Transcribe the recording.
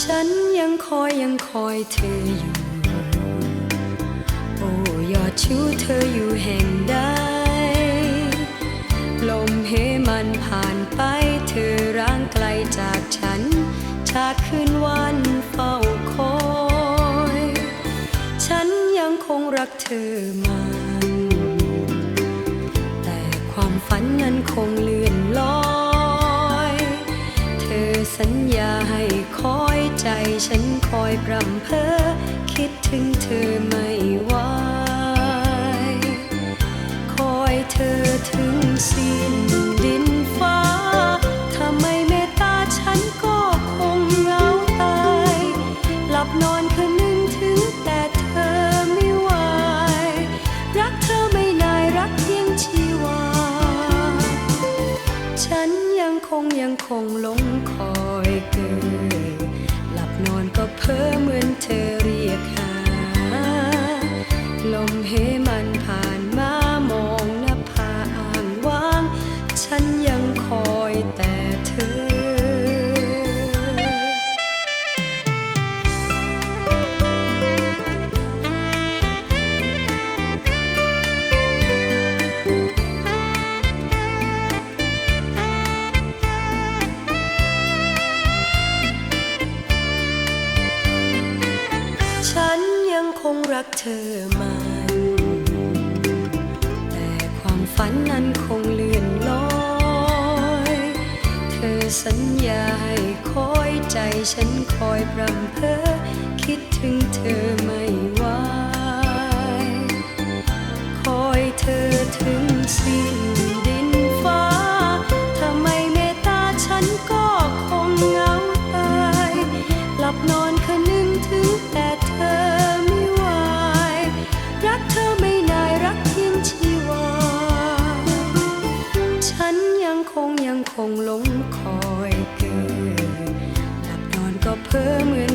ฉันยังคอยยังคอยเธออยู่ โอ้ยอดชูเธออยู่แห่งใด ลมเหมันผ่านไปเธอร่างไกลจากฉันชาติคืนวันเฝ้าคอย ฉันยังคงรักเธอมันแต่ความฝันนั้นคงลื คิดถึงเธอไม่ไหวคอยเธอถึงสิ้นดินฟ้า ถ้าไม่เมตตาฉันก็คงเหงาตาย หลับนอนคืนนึงถึงแต่เธอไม่ไหวรักเธอไม่นายรักเพียงชีวา ฉันยังคงยังคงหลง ฉันยังคอยแต่เธอฉันยังคงรักเธอมัน สัญญาให้คอยใจฉันคอยพรำเพอคิดถึงเธอไม่ไหวคอยเธอถึงสิ้นดินฟ้า ถ้าไม่เมตตาฉันก็คงเหงาตาย หลับนอน ยังคงยังคงหลงคอยเกินหลับนอนก็เพ้อเมื